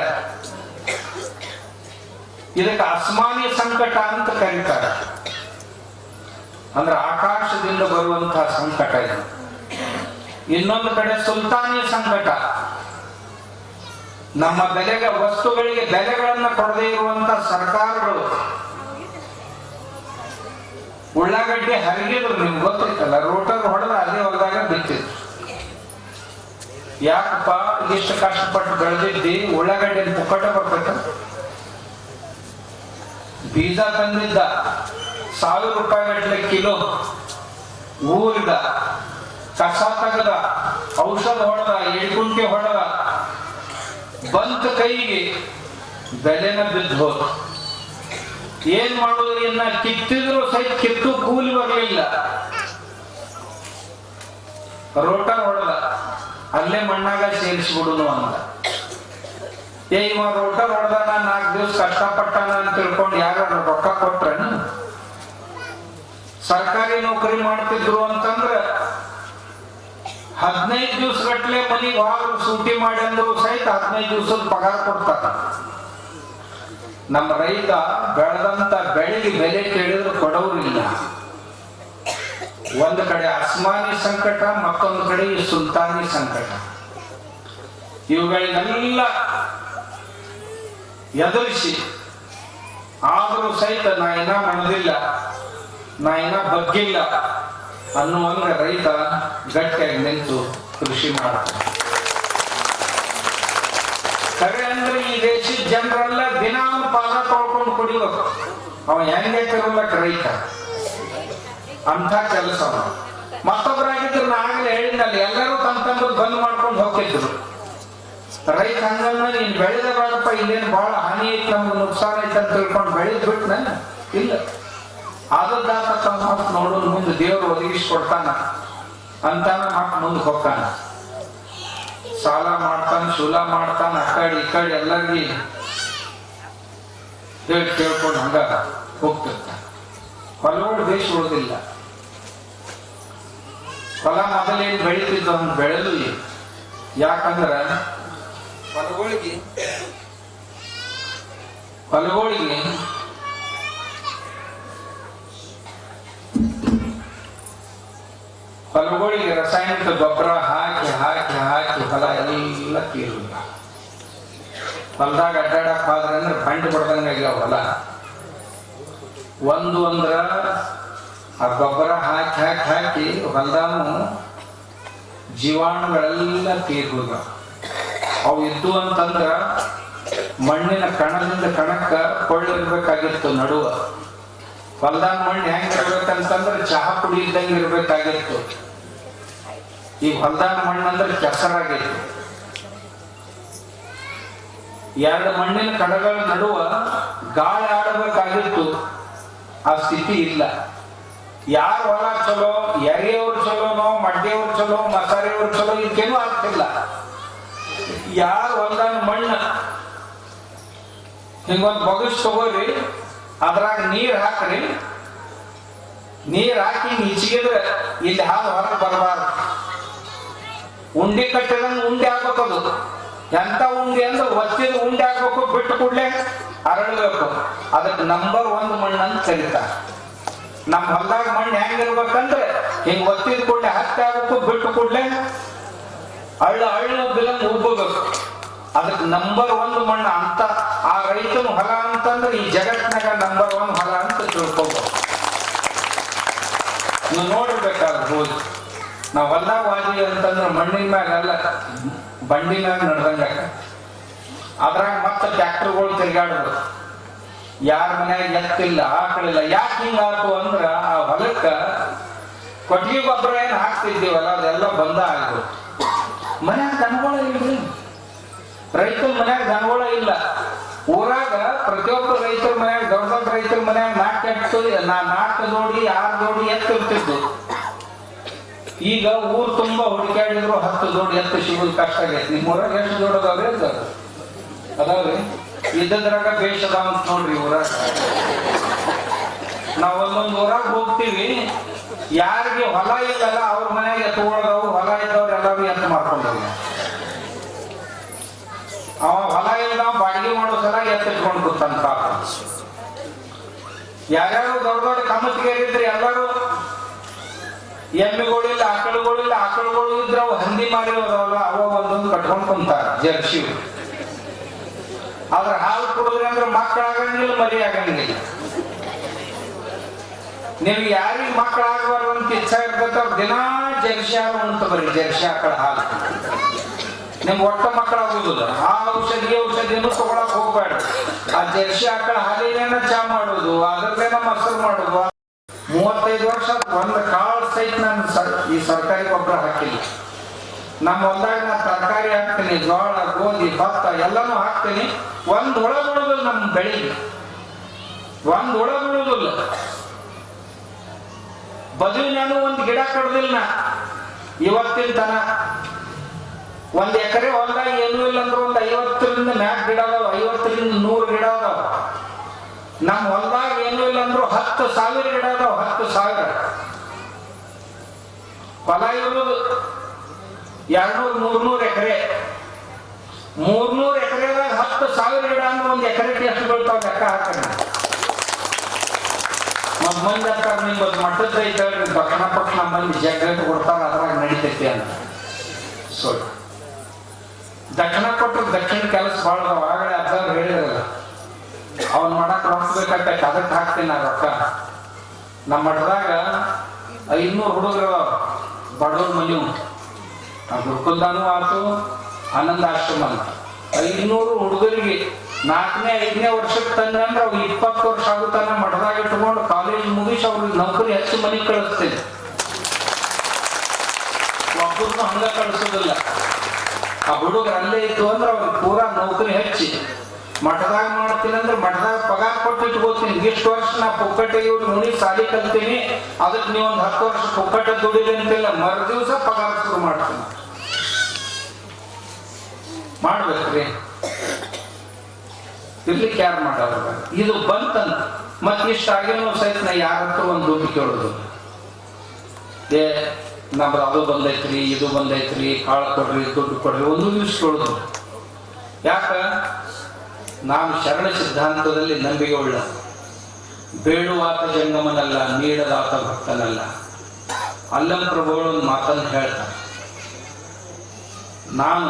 Speaker 1: ಇದಕ್ಕೆ ಅಸ್ಮಾನಿ ಸಂಕಟ ಅಂತ ಕರೀತಾರೆ. ಅಂದ್ರೆ ಆಕಾಶದಿಂದ ಬರುವಂತಹ ಸಂಕಟ ಇದು. ಇನ್ನೊಂದು ಕಡೆ ಸುಲ್ತಾನಿ ಸಂಕಟ. ನಮ್ಮ ಬೆಲೆಗೆ ವಸ್ತುಗಳಿಗೆ ಬೆಲೆಗಳನ್ನು ಕೊಡದೇ ಇರುವಂತ ಸರ್ಕಾರಗಳು. ಉಳ್ಳಾಗಡ್ಡಿ ಹರಿಗಿದ್ರು ನಿಮ್ಗೆ ಗೊತ್ತೈತಲ್ಲ ರೋಟರ್ ಹೊಡೆದ ಅಲ್ಲಿ ಹೊಲದಾಗ ಬಿತ್ತಿದ್ರು. ಯಾಕಪ್ಪ? ಇಷ್ಟು ಕಷ್ಟಪಟ್ಟು ಬೆಳೆದಿದ್ದಿ ಉಳ್ಳಾಗಡ್ಡಿ ಪುಕ್ಕಟ ಬರ್ತೈತ ಬೀಜ ತಂದಿದ್ದ, ಸಾವಿರ ರೂಪಾಯಿ ಗಟ್ಟಲೆ ಕಿಲೋ. ಊರಿದ, ಕಸ ತೆಗದ, ಔಷಧ ಹೊಡೆದ ಎಡ್ಕುಂಟಿ ಹೊಡೆದ ಬಂತ ಕೈಗೆ ಬೆಲೆನ ಬಿದ್ದು ಏನ್ ಮಾಡೋದು ಇನ್ನ ಕಿತ್ತಿದ್ರು ಸಹಿತ ಕಿತ್ತು ಕೂಲಿ ಬರಲಿಲ್ಲ. ರೋಟ ಹೊಡೆದ ಅಲ್ಲೇ ಮಣ್ಣಾಗ ಸೇರಿಸ್ಬಿಡುನು ಅಂತ ಏ, ಇವ ರೋಟ ಹೊಡೆದಾನ ನಾಲ್ಕು ದಿವಸ ಕಷ್ಟಪಟ್ಟಾನ ಅಂತ ತಿಳ್ಕೊಂಡು ಯಾರು ರೊಕ್ಕ ಕೊಟ್ರೇನು? ಸರ್ಕಾರಿ ನೌಕರಿ ಮಾಡ್ತಿದ್ರು ಅಂತಂದ್ರ ಹದಿನೈದು ದಿವಸ ಗಟ್ಟಲೆ ಮನೆಗೆ ಹೋದ್ರು ಸೂಟಿ ಮಾಡಿದ್ರು ಸಹಿತ ಹದಿನೈದು ದಿವಸದ ಪಗಾರ ಕೊಡ್ತಾರ. ನಮ್ಮ ರೈತ ಬೆಳೆದಂತ ಬೆಳೆಗೆ ಬೆಲೆ ಕೇಳಿದ್ರು ಕೊಡೋರಿಲ್ಲ ಒಂದು ಕಡೆ ಅಸ್ಮಾನಿ ಸಂಕಟ, ಮತ್ತೊಂದು ಕಡೆ ಸುಲ್ತಾನಿ ಸಂಕಟ. ಇವುಗಳನ್ನೆಲ್ಲ ಎದುರಿಸಿ ಆದರೂ ಸಹಿತ ನಾ ಇನ್ನ ಮನದಿಲ್ಲ, ನಾ ಇನ್ನ ಬಗ್ಗಿಲ್ಲ. ಅನ್ನುವಂಗ ರೈತ ಗಟ್ಟಿಯಾಗಿ ನಿಂತು ಕೃಷಿ ಮಾಡ್ತಾನೆ. ಕರೆ ಅಂದ್ರೆ ಈ ದೇಶದ ಜನರೆಲ್ಲ ದಿನ ಪಾದ ತೊಳ್ಕೊಂಡು ಕುಡಿಬೇಕು. ಅವ ಹೆಂಗೆ ತಿರುಗಲಕ್ಕ ರೈತ? ಅಂತ ಕೆಲಸ ಮತ್ತೊಬ್ಬರಾಗಿದ್ರು ನಾ ಆಗಲೇ ಹೇಳಿದ್ನಲ್ಲ, ಎಲ್ಲರೂ ತಮ್ಮ ತಂದು ಬಂದ್ ಮಾಡ್ಕೊಂಡು ಹೋಗ್ತಿದ್ರು. ರೈತ ಹಂಗಲ್ಲ ನೀನ್ ಬೆಳೆದ ಬೇಡಪ್ಪ ಇಲ್ಲೇನು ಬಹಳ ಹಾನಿ ಐತೆ ನಮ್ಗೆ, ನುಕ್ಸಾನ ಐತೆ ಅಂತ ತಿಳ್ಕೊಂಡು ಬೆಳೆದ್ ಬಿಟ್ನ? ಇಲ್ಲ. ಆದದ್ದಾತ ಮಾತು ನೋಡೋದು ಮುಂದೆ ದೇವರು ಒದಗಿಸ್ಕೊಡ್ತಾನ ಅಂತಾನ ಮತ್ತೆ ಮುಂದೆ ಹೋಗ್ತಾನ. ಸಾಲ ಮಾಡ್ತಾನ ಶೂಲ ಮಾಡ್ತಾನ ಆ ಕಡೆ ಈ ಕಡೆ ಎಲ್ಲರಿಗೆ ಹೇಳಿ ಕೇಳ್ಕೊಂಡು ಹಂಗ ಹೋಗ್ತಿರ್ತಾನ. ಹೊಲಗಳು ದೇಶ ಉಳಿದಿಲ್ಲ. ಹೊಲ ಮೊದಲೇನು ಬೆಳಿತಿದ್ದು ಅವನು ಬೆಳೆದು ಯಾಕಂದ್ರ ಹೊಲಗಳಿಗೆ ಹೊಲಗಳಿಗೆ ಹೊಲಗಳಿಗೆ ರಾಸಾಯನಿಕ ಗೊಬ್ಬರ ಹಾಕಿ ಹಾಕಿ ಹಾಕಿ ಹೊಲ ಎಲ್ಲ ತೀರಿಲ್ಲ ಹೊಲದಾಗ ಅಡ್ಡಾಡಕ್ ಅಂದ್ರೆ ಬಂಡಿ ಹೊಡೆದಂಗ ಆಗ್ಯಾವ ಹೊಲ. ಒಂದು ಅಂದ್ರ ಆ ಗೊಬ್ಬರ ಹಾಕಿ ಹಾಕಿ ಹಾಕಿ ಹೊಲದಾನು ಜೀವಾಣುಗಳೆಲ್ಲ ತೀರ್ಬೋದ ಅವು ಇದ್ದು ಅಂತಂದ್ರ ಮಣ್ಣಿನ ಕಣದಿಂದ ಕಣಕ್ಕ ಕೊಳ್ಳಿರ್ಬೇಕಾಗಿತ್ತು ನಡುವ. ಹೊಲ್ದಾಗ ಮಣ್ಣು ಹೆಂಗ್ ಇರ್ಬೇಕಂತಂದ್ರೆ ಚಹಾ ಪುಡಿ ಇದ್ದಂಗೆ ಇರ್ಬೇಕಾಗಿತ್ತು. ಈ ಹೊಲ್ದಾಗ ಮಣ್ಣು ಅಂದ್ರೆ ಕೆಸರಾಗಿತ್ತು. ಎರಡು ಮಣ್ಣಿನ ಕಡಗಳ ನಡುವ ಗಾಳಿ ಆಡಬೇಕಾಗಿತ್ತು. ಆ ಸ್ಥಿತಿ ಇಲ್ಲ. ಯಾರ ಹೊಲ ಚಲೋ, ಎರೆಯವ್ರು ಚಲೋನೋ ಮಡ್ಡೆಯವ್ರು ಚಲೋ, ಮಸಾರೆಯವ್ರು ಚಲೋ, ಇದಕ್ಕೇನು ಆಗ್ತಿಲ್ಲ. ಯಾರ ಹೊಲ್ದಾನ ಮಣ್ಣು? ಹಿಂಗೊಂದು ಬಗಸ್ ತಗೋರಿ, ಅದ್ರಾಗ ನೀರ್ ಹಾಕ್ರಿ. ನೀರ್ ಹಾಕಿ ಈಚಿಗಿದ್ರೆ ಇಲ್ಲಿ ಹಾಲು ಹೊರಗೆ ಬರಬಾರ್ದು. ಉಂಡಿ ಕಟ್ಟದಂಗ ಉಂಡೆ ಆಗ್ಬೇಕದು ಎಂತ ಉಂಡಿ ಅಂದ್ರೆ ಒತ್ತಿದ ಉಂಡೆ ಆಗ್ಬೇಕು, ಬಿಟ್ಟು ಕೂಡ್ಲೆ ಅರಳಬೇಕು. ಅದಕ್ಕೆ ನಂಬರ್ ಒಂದು ಮಣ್ಣು ಅಂತ ನಮ್ಮ ಹೊಲದಾಗ ಮಣ್ಣು ಹೆಂಗಿರ್ಬೇಕಂದ್ರೆ ಹಿಂಗ್ ಒತ್ತಿದ ಕೂಡಲೇ ಹತ್ತಿ ಆಗ್ಬೇಕು, ಬಿಟ್ಟು ಕೂಡಲೇ ಅಳ್ಳ ಅಳ್ಳ ಬಿಲಂಗ್ ಉಬ್ಬಬೇಕು. ಅದಕ್ಕೆ ನಂಬರ್ ಒಂದು ಮಣ್ಣು ಅಂತ ಆ ರೈತನು ಹೊಲ ಅಂತಂದ್ರೆ ಈ ಜಗತ್ತಿನಾಗ ನಂಬರ್ ಒನ್ ಹೊಲ ಅಂತ ತಿಳ್ಕೊಬೇಕು ನೋಡ್ಬೇಕಾಗ್ಬೋದು ನಾವು ಹೊಲ್ದಾಗ ವಾದಿ ಅಂತಂದ್ರೆ ಮಣ್ಣಿನ ಮ್ಯಾಗ ಅಲ್ಲ ಬಂಡಿ ಮ್ಯಾಗ ನಡ್ದಂಗ. ಅದ್ರಾಗ ಮತ್ತೆ ಟ್ಯಾಕ್ಟರ್ಗಳು ತಿರ್ಗಾಡೋದು. ಯಾರ ಮನ್ಯಾಗ ಎತ್ತಿಲ್ಲ ಆಕಳಿಲ್ಲ ಯಾಕೆ ಹಿಂಗಾತು ಅಂದ್ರ ಆ ಹೊಲಕ್ಕ ಕೊಟ್ಟಿಗೆ ಗೊಬ್ಬರ ಏನ್ ಹಾಕ್ತಿದ್ದೀವಲ್ಲ, ಅದೆಲ್ಲ ಬಂದ ಆಗ್ಬೋದು ಮನ್ಯಾಗ ದನಗಳ ಇಲ್ರಿ. ರೈತರ ಮನ್ಯಾಗ ದನಗಳ ಇಲ್ಲ. ಊರಾಗ ಪ್ರತಿಯೊಬ್ಬ ರೈತರ ಮನ್ಯಾಗ, ದೊಡ್ಡ ದೊಡ್ಡ ರೈತರ ಮನ್ಯಾಗ ಎತ್ತು ನಾ ನಾಲ್ಕು ಜೋಡಿ, ಆರು ಜೋಡಿ ಎತ್ತು ಇರ್ತಿದ್ದು ಈಗ ಊರು ತುಂಬಾ ಹುಡುಕಾಡಿದ್ರು, ಹತ್ತು ಜೋಡಿ ಎತ್ತು ಸಿಗೋದು ಕಷ್ಟ ಆಗೈತಿ. ನಿಮ್ಮ ಎಷ್ಟು ಜೋಡಿ ಅದಾವ್ರಿ ಅದು? ಅದಾವ್ರಿ ಇದ್ದದ್ರಾಗ ಬೇಷ್ ಅದಾವ ಅಂತ ನೋಡ್ರಿ ಊರಾಗ. ನಾವು ಒಂದೊಂದು ಊರಾಗ ಹೋಗ್ತೀವಿ. ಯಾರಿಗೆ ಹೊಲ ಇಲ್ಲಲ್ಲ ಅವ್ರ ಮನೆಗೆ ಎತ್ತುಗಳದವು ಹೊಲ ಇದ್ದವ್ರು ಎಲ್ಲರೂ ಎತ್ತು ಮಾಡ್ಕೊಂಡವ್ರು ಅವ ಹೊಲ ಇಲ್ಲ ಬಾಡಿಗೆ ಮಾಡೋ ಸಲ ಎತ್ತಿಟ್ಕೊಂಡು ಕೂತಂತ ಯಾರ್ಯಾರು ದೊಡ್ಡ ದೊಡ್ಡ ಕಮ್ಮತ್ತಿಗೆರಿದ್ರೆ ಎಲ್ಲರೂ ಎಮ್ಮೆಗಳಿಲ್ಲ ಆಕಳುಗಳಿಲ್ಲ, ಆಕಳುಗಳು ಇದ್ರೆ ಅವು ಹಂದಿ ಮಾಡಿರೋದಲ್ಲ ಅವ ಒಂದೊಂದು ಕಟ್ಕೊಂಡು ಕುಂತಾರ ಜರ್ಸಿ ಆದ್ರ ಹಾಲು ಕುಡಿದ್ರೆ ಅಂದ್ರೆ ಮಕ್ಕಳಾಗಂಗಿಲ್ಲ ಮರಿ ಆಗಂಗಿಲ್ಲ ನಿಮ್ಗೆ ಯಾರಿಗೆ ಮಕ್ಕಳಾಗಬಾರ್ದು ಅಂತ ಇಚ್ಛಾ ಇರ್ತೈತ, ಅವ್ರು ದಿನಾ ಜರ್ಸಿ ಹಾಲು ಅಂತ ಬರೀ ಜರ್ಸಿ ಆಕಳ ಹಾಲು. ನಿಮ್ ಒಟ್ಟ ಮಕ್ಕಳಾಗುದಿಲ್ಲ. ಆ ಔಷಧಿ, ಔಷಧಿನೂ ತಗೊಳಕ್ ಹೋಗ್ಬೇಡ ಆ ಜರ್ಸಿ ಆಕಳ ಹಾಲಿನ ಚಾ ಮಾಡುದು ಅದ್ರದ್ದೇನ ಮೊಸರು ಮಾಡುದು ಮೂವತ್ತೈದು ವರ್ಷ, ಒಂದು ಕಾಳು ಸಹಿತ ನಾನು ಈ ಸರ್ಕಾರಿ ಗೊಬ್ಬರ ಹಾಕಿಲ್ಲ. ನಮ್ಮ ಹೊಲ್ದಾಗ ನಾ ತರಕಾರಿ ಹಾಕ್ತೀನಿ, ಜೋಳ, ಗೋಧಿ, ಭತ್ತ ಎಲ್ಲಾನು ಹಾಕ್ತೀನಿ. ಒಂದು ಹುಳ ಬೀಳುದಿಲ್ಲ ನಮ್ಮ ಬೆಳಿಗ್ಗೆ. ಒಂದು ಹುಳ ಬೀಳುದಿಲ್ಲ. ಬದುವಿನಾನು ಒಂದು ಗಿಡ ಕಡ್ದಿಲ್ಲ ನಾ. ಇವತ್ತಿನ ತನ ಒಂದು ಎಕರೆ ಹೊಲ್ದಾಗ ಏನೂ ಇಲ್ಲ ಅಂದ್ರೆ ಒಂದ್ ಐವತ್ತರಿಂದ ಮ್ಯಾಕ್ ಗಿಡ ಅದಾವ, ಐವತ್ತರಿಂದ ನೂರು ಗಿಡ ಅದಾವ. ನಮ್ಮ ಹೊಲದಾಗ ಏನೂ ಇಲ್ಲ ಅಂದ್ರು ಹತ್ತು ಸಾವಿರ ಗಿಡ ಅದಾವ, ಹತ್ತು ಸಾವಿರ. ಹೊಲ ಇರುವುದು ಎರಡ್ನೂರು, ಮೂರ್ನೂರ್ ಎಕರೆ. ಮೂರ್ನೂರು ಎಕರೆದಾಗ ಹತ್ತು ಸಾವಿರ ಗಿಡ ಅಂದ್ರೆ ಒಂದ್ ಎಕರೆ ಎಷ್ಟು ಬೀಳ್ತಾವ ಲೆಕ್ಕ ಹಾಕೋಣ. ನಮ್ಮ ಮಂದಿ ಅಂತಾರ ನಿಮ್ಮದು ಮಠದ ಐತೆ ಬಕಣ ಪಟ್ಟಣ ಮಂದಿ ಜಗ್ಗಟ್ಟು ಅದ್ರಾಗ ನಡೀತೈತಿ ಅಂತ. ಸೊ ದಕ್ಷಿಣ ಕೊಟ್ಟರು ದಕ್ಷಿಣ ಕೆಲಸ ಭಾಳ ಆಗಲೇ ಅದ್ರ ಹೇಳಿದ್ರಲ್ಲ. ಅವನ್ ಮಾಡಕ್ ರೊಕ್ಕ ಬೇಕಂತ ಅದಕ್ಕೆ ಹಾಕ್ತೀನಿ ನಾ ರೊಕ್ಕ. ನಮ್ಮ ಮಠದಾಗ ಐನೂರು ಹುಡುಗರು ಬಡವ್ರ ಆ ಗುರುಕುಲ್ದಾನು ಆತು ಆನಂದ ಆಶ್ರಮ ಐನೂರು ಹುಡುಗರಿಗೆ ನಾಲ್ಕನೇ, ಐದನೇ ವರ್ಷಕ್ಕೆ ತಂದ್ರೆ ಅಂದ್ರೆ ಅವ್ರು ಇಪ್ಪತ್ತು ವರ್ಷ ಆಗುತ್ತಾನ ಮಠದಾಗ ಇಟ್ಕೊಂಡು ಕಾಲೇಜ್ ಮುಗಿಸಿ ಅವ್ರಿಗೆ ನೌಕರಿ ಹೆಚ್ಚು ಮನೆಗೆ ಕಳಿಸ್ತೇನೆ. ಒಬ್ಬರನ್ನು ಹಂಗ ಕಳಿಸೋದಿಲ್ಲ. ಆ ಹುಡುಗರು ಅಲ್ಲೇ ಇತ್ತು ಅಂದ್ರೆ ಅವ್ರಿಗೆ ಪೂರಾ ನೌಕರಿ ಹೆಚ್ಚಿ. ಮಠದಾಗ ಮಾಡ್ತೀನಿ ಅಂದ್ರೆ ಮಠದಾಗ ಪಗಾರ ಕೊಟ್ಟು ಇಟ್ಕೋತೀನಿ. ಇಷ್ಟು ವರ್ಷ ನಾ ಪುಕ್ಕಟ್ಟೆ ಇವ್ರು ಮುನಿ ಸಾಲಿ ಕಲ್ತೀನಿ. ಅದಕ್ಕೆ ನೀವು ಒಂದು ಹತ್ತು ವರ್ಷ ಪುಕ್ಕಟ್ಟೆ ದುಡಿಲಿ ಅಂತಿಲ್ಲ, ಮರು ದಿವಸ ಪಗಾರ ಶುರು ಮಾಡ್ತೀನಿ. ಮಾಡ್ಬೇಕ್ರಿ. ಇರ್ಲಿಕ್ಕೆ ಯಾರು ಮಾಡೋದ್ರ ಇದು ಬಂತಂತ. ಮತ್ತೆ ಇಷ್ಟ ಆಗೇನೋ ಸಹಿತ ನಾ ಯಾರ ಒಂದು ದುಡ್ಡು ಕೇಳೋದು? ಏ ನಮ್ದು ಅದು ಬಂದೈತ್ರಿ, ಇದು ಬಂದೈತ್ರಿ, ಕಾಳು ಕೊಡ್ರಿ, ದುಡ್ಡು ಕೊಡ್ರಿ, ಒಂದು ದಿವಸ ಕೇಳೋದು. ಯಾಕ? ನಾನು ಶರಣ ಸಿದ್ಧಾಂತದಲ್ಲಿ ನಂಬಿಕೆ ಉಳ್ಳ ಬೇಡುವಾತ ಜಂಗಮನಲ್ಲ ನೀಡದಾತ ಭಕ್ತನಲ್ಲ. ಅಲ್ಲಂ ಪ್ರಭುಗಳು ಒಂದು ಮಾತನ್ನು ಹೇಳ್ತಾರೆ. ನಾನು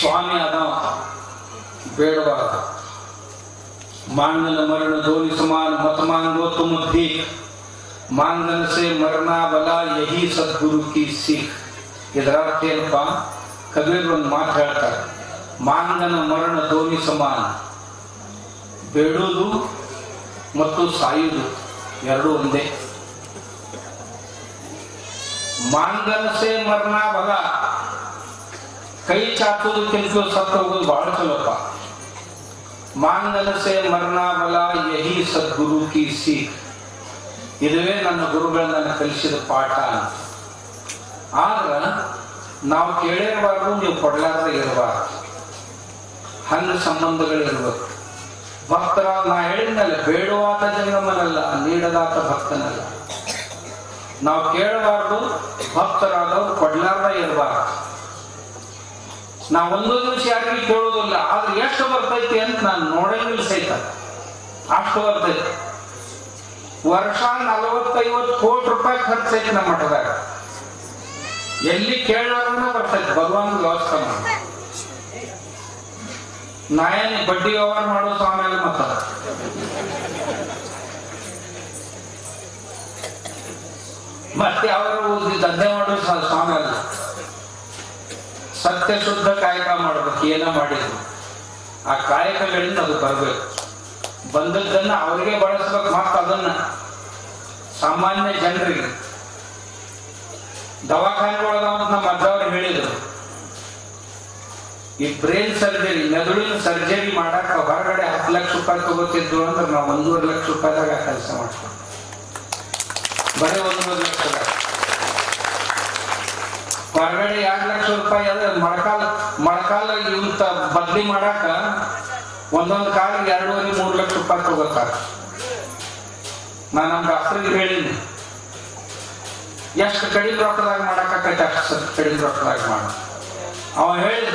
Speaker 1: ಸ್ವಾಮಿ ಅದ ಬೇಡವಾದ. ಮಾನ್ಯನ ಮರಣ ಧೋನಿ ಸಮಾನ ಮತಮಾನ ಮಾಂಗೋ ತುಮುದ್ದಿ ಸೇ ಮರಣ ಬಲ ಯಹಿ ಸದ್ಗುರು ಕಿ ಸಿಖ್ ಇದರ ಅರ್ಥ ಕಬೀರ್ ಒಂದು ಮಾತು ಹೇಳ್ತಾರೆ. ಮಾಂಗನ ಮರಣ ಧೋನಿ ಸಮಾನ. ಬೇಡುವುದು ಮತ್ತು ಸಾಯುವುದು ಎರಡೂ ಒಂದೇ. ಮಾಂಗನ ಸೇ ಮರಣ ಬಲ. ಕೈ ಚಾಚೋದಕ್ಕಿಂತ ಸತ್ತು ಹೋಗೋದು ಬಹಳ ಚಲೋಪ್ಪ ಮಾಂಗನ ಸೇ ಮರಣ ಬಲ ಯಹಿ ಸದ್ಗುರು ಕಿ ಇದುವೇ ನನ್ನ ಗುರುಗಳ ನನ್ನ ಕಲಿಸಿದ ಪಾಠ ಆದ್ರ ನಾವು ಕೇಳಿರಬಾರ್ದು, ನೀವು ಕೊಡ್ಲಾರ್ದ ಇರಬಾರ್ದು. ಹಂಗ ಸಂಬಂಧಗಳಿರ್ಬೇಕು ಭಕ್ತರ, ನಾ ಹೇಳಿದ್ನಲ್ಲ ಬೇಡುವಾತ ಜಂಗಮನಲ್ಲ ನೀಡದಾತ ಭಕ್ತನಲ್ಲ. ನಾವು ಕೇಳಬಾರ್ದು, ಭಕ್ತರಾದವ್ರು ಕೊಡ್ಲಾರ್ದ ಇರಬಾರ್ದು. ನಾ ಒಂದು ದಿವಸ ಯಾರಿಗೆ ಕೇಳೋದಿಲ್ಲ ಆದ್ರೆ ಎಷ್ಟು ಬರ್ತೈತಿ ಅಂತ ನಾನು ನೋಡಂಗಿಲ್ಲ ಸಹಿತ. ಅಷ್ಟು ಬರ್ತೈತಿ. ವರ್ಷ ನಲವತ್ತೈವತ್ತು ಕೋಟಿ ರೂಪಾಯಿ ಖರ್ಚೈತಿ ನಮ್ಮ ಮಠದಾಗ. ಎಲ್ಲಿ ಕೇಳೋದನ್ನ ಬರ್ತೈತಿ ಭಗವಾನ್ ವ್ಯವಸ್ಥೆ ಮಾಡಿ ನಾ ಏನ್ ಬಡ್ಡಿ ವ್ಯವಹಾರ ಮಾಡೋ ಸ್ವಾಮಿ ಮತ್ತ. ಮತ್ತೆ ಅವರು ದಂಧೆ ಮಾಡೋ ಸ್ವಾಮಿ ಅಲ್ಲ ಸತ್ಯ ಶುದ್ಧ ಕಾಯಕ ಮಾಡ್ಬೇಕು, ಏನ ಮಾಡಿದ್ರು? ಆ ಕಾಯಕಗಳಿಂದ ಅದು ಬರಬೇಕು. ಬಂದದ್ದನ್ನ ಅವರಿಗೆ ಬಳಸ್ಬೇಕು ಮತ್ತೆ ಅದನ್ನ. ಸಾಮಾನ್ಯ ಜನರಿಗೆ. ದವಾಖಾನೆ ಒಳಗ ನಮ್ಮ ಅಜ್ಜವ್ರು ಹೇಳಿದ್ರು. ಈ ಬ್ರೈನ್ ಸರ್ಜರಿ ಮೆದುಳಿನ ಸರ್ಜರಿ ಮಾಡಾಕ ಹೊರಗಡೆ ಹತ್ತು ಲಕ್ಷ ರೂಪಾಯಿ ತಗೋತಿದ್ರು ಅಂದ್ರೆ ನಾವು ಒಂದೂವರೆ ಲಕ್ಷ ರೂಪಾಯಿದಾಗ ಕೆಲಸ ಮಾಡ್ತೀವಿ. ಬರೀ ಒಂದೂವರೆ ಲಕ್ಷ ಹೊರಗಡೆ ಎರಡು ಲಕ್ಷ ರೂಪಾಯಿ ಅಂದ್ರೆ ಮೊಳಕಾಲ ಮೊಳಕಾಲ ಇವಂತ ಬದ್ಲಿ ಮಾಡಾಕ ಒಂದೊಂದು ಕಾಲಿಗೆ ಎರಡೂವರೆ, ಮೂರು ಲಕ್ಷ ರೂಪಾಯಿ ತಗೋತಾರ. ನಾ ನಮ್ಮ ಡಾಕ್ಟ್ರಿಗೆ ಹೇಳಿನಿ ಎಷ್ಟು ಕಡಿಮೆ ರೊಕ್ಕದಾಗ ಮಾಡಕ್ಕಾಗತ್ತೆ ಅಷ್ಟು ಕಡಿಮೆ ರೊಕ್ಕದಾಗ ಮಾಡ. ಅವ ಹೇಳಿದ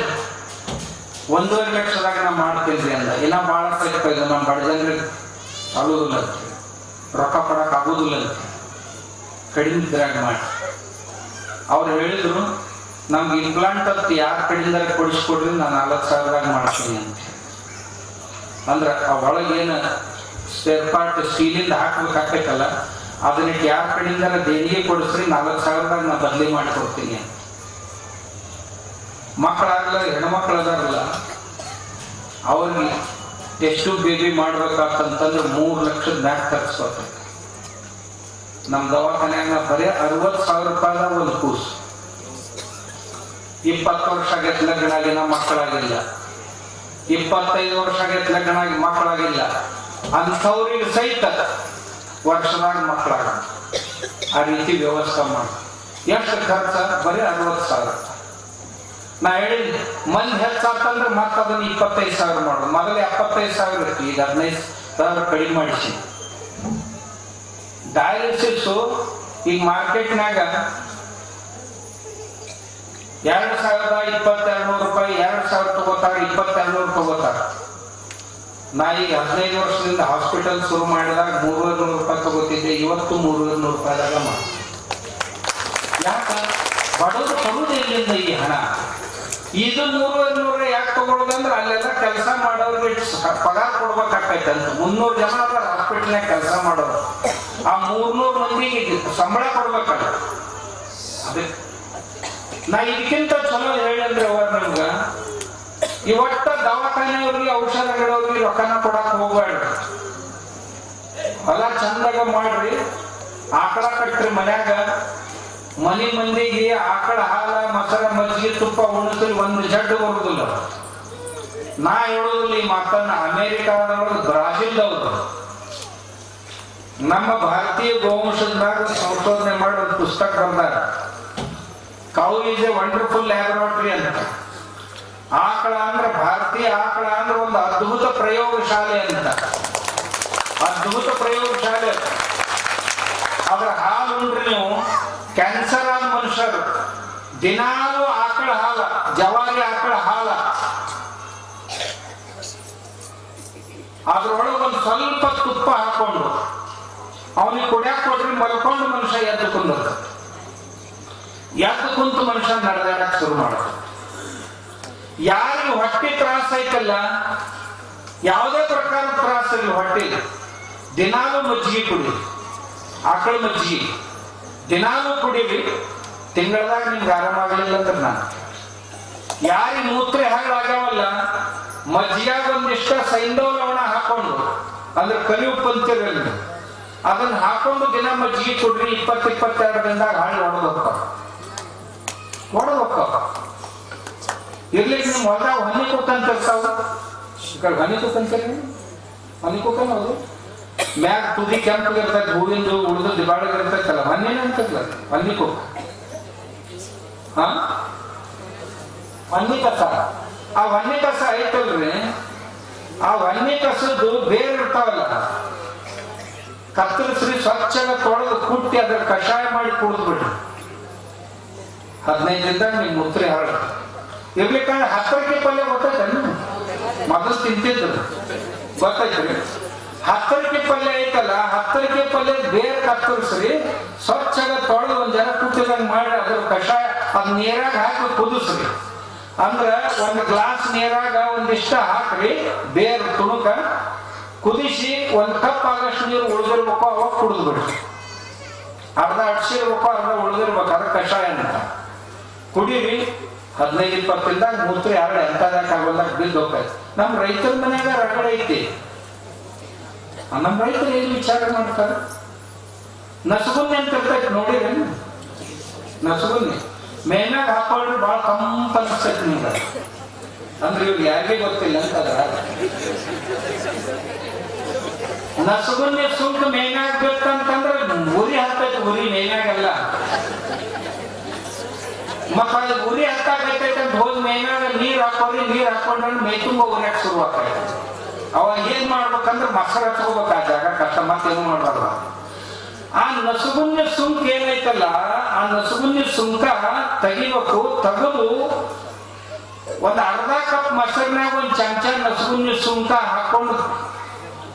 Speaker 1: ಒಂದೂವರೆ ಲಕ್ಷದಾಗ ನಾ ಮಾಡ್ತಿಲ್ರಿ ಅಂದ. ಇಲ್ಲ, ಭಾಳ ಸ್ವಲ್ಪ ಇದು ನಮ್ಮ ಬಡಜನ್ರಿಗೆ ಆಗುದಿಲ್ಲ ಅಂತ ರೊಕ್ಕ ಕೊಡಕ್ ಆಗೋದಿಲ್ಲ ಅಂತ ಕಡಿಮೆ ಇದ್ರಾಗ ಮಾಡಿ. ಅವ್ರು ಹೇಳಿದ್ರು, ನಮ್ಗೆ ಇಂಪ್ಲಾಂಟ್ ಅಂತ ಯಾರ ಕಡೆಯಿಂದ ಕೊಡಿಸ್ಕೊಡ್ರಿ, ನಾನು ನಾಲ್ಕು ಸಾವಿರದಾಗ ಮಾಡ್ತೀನಿ ಅಂತ ಅಂದ್ರೆ, ಆ ಒಳಗೇನು ಸ್ಪೇರ್ ಪಾರ್ಟ್ ಸ್ಟೀಲಿಂದ ಹಾಕ್ಬೇಕಾಗ್ತೈತಲ್ಲ ಅದನ್ನ ಯಾರ ಕಡೆಯಿಂದ ದೇಣಿಗೆ ಕೊಡಿಸ್ರಿ, ನಾಲ್ಕು ಸಾವಿರದಾಗ ನಾ ಬದಲಿ ಮಾಡಿ ಕೊಡ್ತೀನಿ ಅಂತ ಮಕ್ಕಳಾಗಲ್ಲ ಹೆಣ್ಮಕ್ಳು ಅದಾರಲ್ಲ ಅವ್ರಿಗೆ ಎಷ್ಟು ಬೇಬಿ ಮಾಡ್ಬೇಕಾತಂತಂದ್ರೆ ಮೂರು ಲಕ್ಷದ ಮ್ಯಾಕ್ ಖರ್ಚು ನಮ್ಮ ದವಾಖಾನ್ಯಾಗ ಬರೀ ಅರವತ್ತು ಸಾವಿರ ರೂಪಾಯಿದ ಒಂದು ಕೂಸು. ಇಪ್ಪತ್ತು ವರ್ಷ ಆಗೈತೆ ಲಗ್ನ ಆಗಿ ನಮ್ಮ ಮಕ್ಕಳಾಗಿಲ್ಲ. ಇಪ್ಪತ್ತೈದು ವರ್ಷ ಆಗೈತೆ ಲಗ್ನ ಆಗಿ ಮಕ್ಕಳಾಗಿಲ್ಲ. ಅಂಥವ್ರಿಗೆ ಸಹಿತ ವರ್ಷದಾಗ ಮಕ್ಕಳಾಗ ಆ ರೀತಿ ವ್ಯವಸ್ಥೆ ಮಾಡಿ ಎಷ್ಟು ಖರ್ಚ? ಬರೀ ಅರವತ್ತು ಸಾವಿರ. ನಾ ಹೇಳಿ ಮಂದಿ ಹೆಚ್ಚಾತಂದ್ರೆ ಮತ್ತೆ ಅದನ್ನ ಇಪ್ಪತ್ತೈದು ಸಾವಿರ ಮಾಡೋದು. ಮೊದಲು ಎಪ್ಪತ್ತೈದು ಸಾವಿರ ಇತ್ತು ಈಗ ಹದಿನೈದು ಸಾವಿರ ಕಡಿಮೆ ಮಾಡಿಸಿ. ಡಯಾಲಿಸಿಸ್ ಈಗ ಮಾರ್ಕೆಟ್ನಾಗ ಎರಡು ಸಾವಿರದ ಇಪ್ಪತ್ತೆರಡು ನೂರು ರೂಪಾಯಿ, ಎರಡು ಸಾವಿರ ತಗೋತಾರ ಇಪ್ಪತ್ತೆರಡು ನೂರು ತಗೋತಾರ. ನಾ ಈಗ ಹದಿನೈದು ವರ್ಷದಿಂದ ಹಾಸ್ಪಿಟಲ್ ಶುರು ಮಾಡಿದಾಗ ಮೂರುವರೆ ನೂರು ರೂಪಾಯಿ ತಗೋತಿದ್ದೆ, ಇವತ್ತು ಮೂರುವರೆ ನೂರು ರೂಪಾಯಿದಾಗ ಮಾಡಿ ಯಾಕ? ಬಡವರು ಎಲ್ಲಿಂದ ಈ ಹಣ. ಇದು ನೂರು ನೂರ ಯಾಕೆ ತಗೊಳ್ಳೋದಂದ್ರೆ ಅಲ್ಲೆಲ್ಲ ಕೆಲಸ ಮಾಡೋರಿಗೆ ಪಗಾರ ಅಂತ. ಮುನ್ನೂರು ಜನ ಅದಾರ ಹಾಸ್ಪಿಟಲ್ ಕೆಲಸ ಮಾಡೋರು. ಆ ಮೂರ್ನೂರು ಮಂದಿಗೆ ಸಂಬಳ ಕೊಡ್ಬೇಕಲ್ಲ ಅದಕ್ಕೆ ನಾ ಇದಕ್ಕಿಂತ ಚಲೋ ಹೇಳಂದ್ರೆ ಅವ್ರ ನಮ್ಗ? ಇವತ್ತ ದವಾಖಾನೆಯವ್ರಿಗೆ ಔಷಧಗಳವ್ರಿಗೆ ರೊಕ್ಕನ ಕೊಡಕ್ ಹೋಗ್ಬೇಡ. ಹೊಲ ಚಂದಾಗ ಮಾಡ್ರಿ. ಆಕಳ ಕಟ್ರಿ ಮನ್ಯಾಗ. ಮನಿ ಮಂದಿಗೆ ಆಕಳ ಹಾಲ, ಮೊಸರ, ಮಜ್ಜಿಗೆ, ತುಪ್ಪ ಉಣಿಸಲು ಒಂದು ಜಡ್ಡು ಬರುದಿಲ್ಲ. ನಾ ಹೇಳುದಿಲ್ಲ ಈ ಮಾತನ್ನ ಅಮೇರಿಕಾದವರು, ಬ್ರಾಜಿಲ್ದವರು. ನಮ್ಮ ಭಾರತೀಯ ಗೋವಂಶದಾಗ ಸಂಶೋಧನೆ ಮಾಡಿ ಒಂದು ಪುಸ್ತಕ ಬಂದಾಗ cow is a wonderful laboratory ಅಂತ. ಆಕಳ ಅಂದ್ರೆ ಭಾರತೀಯ ಆಕಳ ಅಂದ್ರೆ ಒಂದು ಅದ್ಭುತ ಪ್ರಯೋಗಶಾಲೆ ಅಂತ. ಅದ್ಭುತ ಪ್ರಯೋಗಶಾಲೆ. ಅದು. ಅದರ ಹಾಲು ನೀವು. ಕ್ಯಾನ್ಸರ್ ಆದ ಮನುಷ್ಯರು ದಿನಾಲೂ ಆಕಳ ಹಾಲ, ಜವಾರಿ ಆಕಳ ಹಾಲ. ಅದ್ರೊಳಗೆ ಒಂದು ಸ್ವಲ್ಪ ತುಪ್ಪ ಹಾಕೊಂಡು, ಅವನಿಗೆ ಕುಡಿಯಾಕ ಹೋದ್ರೆ ಮಲ್ಕೊಂಡು ಮನುಷ್ಯ ಎದ್ದು ಕುಂದ ಎದ್ದು ಕುಂತು ಮನುಷ್ಯ ನಡೆದಾಡಕ್ ಶುರು ಮಾಡೋದು. ಯಾರಿಗೆ ಹೊಟ್ಟೆ ತ್ರಾಸ ಐತಲ್ಲ, ಯಾವುದೇ ಪ್ರಕಾರದ ತ್ರಾಸ ಇಲ್ಲ ಹೊಟ್ಟೆಗೆ ದಿನಾಲು ಮಜ್ಜಿಗೆ ಕುಡಿ. ಆಕಳ ಮಜ್ಜಿಗೆ. ದಿನಾಲು ಕುಡಿರಿ ತಿಂಗಳದಾಗ ನಿಮ್ಗೆ ಆರಾಮಾಗಲಿಲ್ಲ ಅಂದ್ರೆ ನಾನು. ಯಾರಿ ಮೂತ್ರ ಹಾಳಾಗ್ಯಾವಲ್ಲ ಮಜ್ಜಿಗಾಗ ಒಂದಿಷ್ಟ ಸೈಂಧವ ಲವಣ ಹಾಕೊಂಡು, ಅಂದ್ರೆ ಕಲಿ ಉಪ್ಪು ಅಂತೀರಲ್ಲ ಅದನ್ನ ಹಾಕೊಂಡು ದಿನ ಮಜ್ಜಿಗೆ ಕೊಡ್ರಿ ಇಪ್ಪತ್ತು ಇಪ್ಪತ್ತೆರಡು ದಿನದಾಗ ಹಾಳು ಹೊಡೆದು ಹೋಗ್ತಾವ ಇರ್ಲಿ ನಿಮ್ಮ ಹೊಲದಾಗ ಹನಿ ಕಡೆ ಹನಿ ಕುಕ್ಕಂತೀರಿ ಹನಿ ಹೌದು. ಮ್ಯಾಗ ತುದಿ ಕೆಂಪು ಇರ್ತೈತೆ, ಹೂವಿಂದು ಉಳಿದು ದಿಬಾಳಿಗೆ ಇರ್ತೈತಲ್ಲ ಹನ್ನೇನು ಅಂತಲ್ಲ ಹನಿ ಕುಕ್ಕ ಹಾ? ಕಸ. ಆ ವನ್ನಿ ಕಸ ಐತಲ್ರಿ? ಆ ವನ್ನಿ ಬೇರೆ ಇರ್ತಾವಲ್ಲ ಕತ್ತರಿಸಿ ಸ್ವಚ್ಛಗ ತೊಳೆದು ಕುಟ್ಟಿ ಅದ್ರ ಕಷಾಯ ಮಾಡಿ ಕುಡಿದು ಬಿಡ್ರಿ ಹದಿನೈದರಿಂದ ನಿಮ್ ಮುತ್ರಿ ಹರಡ. ಇರ್ಲಿಕ್ಕಂದ್ರೆ ಹತ್ತಕ್ಕೆ ಪಲ್ಯ ಗೊತ್ತೈತೆ ಮೊದಲು ತಿಂತಿದ್ರು. ಗೊತ್ತೈತ್ರಿ? ಹತ್ತರಿಕೆ ಪಲ್ಯ ಐತಲ್ಲ ಹತ್ತರಿಕೆ ಪಲ್ಯ ಬೇರೆ ಕತ್ತರಿಸ್ರಿ ಸ್ವಚ್ಛಗ ತೊಳೆದು ಒಂದ್ ಜನ ಕುಟ್ಟಿದಂಗ್ ಮಾಡಿ ಅದ್ರ ಕಷಾಯ ಅದ್ ನೀರಾಗ ಹಾಕಿ ಕುದಿಸ್ರಿ. ಅಂದ್ರ ಒಂದ್ ಗ್ಲಾಸ್ ನೀರಾಗ ಒಂದಿಷ್ಟ ಹಾಕ್ರಿ, ಬೇರ್ ತುಣುಕ. ಕುದಿಸಿ ಒಂದ್ ಕಪ್ ಆಗಷ್ಟು ನೀರು ಉಳಿದಿರ್ಬೇಕು ಅವಾಗ ಕುಡಿದು ಬಿಡ್ರಿ. ಅರ್ಧ ಅಡ್ಸಿರ್ಬೇಕು ಅರ್ಧ ಉಳಿದಿರ್ಬೇಕು ಅದ ಕಷಾಯ ಅಂತ. ಕುಡೀರಿ, ಹದಿನೈದು ಇಪ್ಪತ್ತಿಂದ ಮೂತ್ರ ಎರಡು ಎಂಟದಾಗ ಆಗೋದಾಗ ಬಿದ್ದು ಹೋಗ್ತೈತೆ ನಮ್ಮ ರೈತರ ಮನೆಯಾಗ ರಗಡೆ ಐತಿ. ನಮ್ಮ ರೈತರು ಏನು ವಿಚಾರ ಮಾಡ್ತಾರೆ? ನಸಗುನ್ನಿ ಅಂತ ಇರ್ತೈತೆ ನೋಡಿರೇನು ನಸಗುನ್ನಿ. ಮೇನಾಗ ಹಾಕೊಂಡ್ರೆ ಭಾಳ ತಂಪ ಅನಿಸ್ತೈತೆ ನಿಮ್ಗೆ. ಅಂದ್ರೆ ಇವ್ರು ಯಾರಿಗೇ ಗೊತ್ತಿಲ್ಲ ಅಂತ ಅದ್ರ ನಸಗುನ್ನಿ ಸುಂಕ ಮೇನಾಗ ಬೇಕಂತಂದ್ರೆ ಉರಿ ಹತ್ತೈತೆ, ಉರಿ ಮೇನಾಗಲ್ಲ ಅದು ಉರಿ ಹತ್ತಾಗೈತೈತೆ ಅಂತ ಹೋದ್ ಮೇನಾಗ ನೀರ್ ಹಾಕೋರಿ, ನೀರ್ ಹಾಕೊಂಡ್ರೆ ಮೈ ತುಂಬ ಉರಿಯಾಕ ಶುರು ಆಗ್ತೈತೆ ಅವ ಏನ್ ಮಾಡ್ಬೇಕಂದ್ರೆ ಮಸರ ಹಚ್ಕೋಬೇಕು ಆ ಜಾಗ ಕಷ್ಟ, ಮತ್ತೇನು ಮಾಡಲ್ಲ ಆ ನಸುಗುಣ್ಯ ಸುಂಕ ಏನೈತಲ್ಲ ಆ ನಸುಗುಣ್ಯ ಸುಂಕ ತೆಗಿಬೇಕು, ತಗದು ಒಂದು ಅರ್ಧ ಕಪ್ ಮೊಸರಿನಾಗ ಒಂದು ಚಮಚ ನಸುಗುಣ್ಯ ಸುಂಕ ಹಾಕೊಂಡು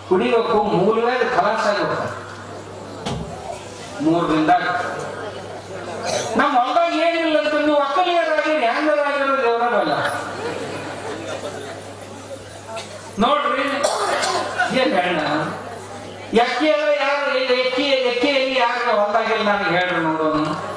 Speaker 1: ಕುಡಿಬೇಕು. ಮೂಲವೇ ಖಲಾಸ ಆಗಿರುತ್ತೆ ಮೂರ್ ದಿನದಾಗ. ನಮ್ಮ ಹೊಲ್ದಾಗ ಏನಿಲ್ಲ ಅಂತ ನೀವು ಒಕ್ಕಲಿಗರಾಗಿರಿ ಆಗಿರೋ ದೇವರಲ್ಲ ನೋಡ್ರಿ. ಹೇಳ ಎಕ್ಕಿ ಯಾರು ಎಕ್ಕಿ ಎಕ್ಕಿ ಎಲ್ಲಿ ಯಾರು ಹೊಲ್ದಾಗಿಲ್ಲ ನನಗೆ ಹೇಳ್ರಿ ನೋಡೋನು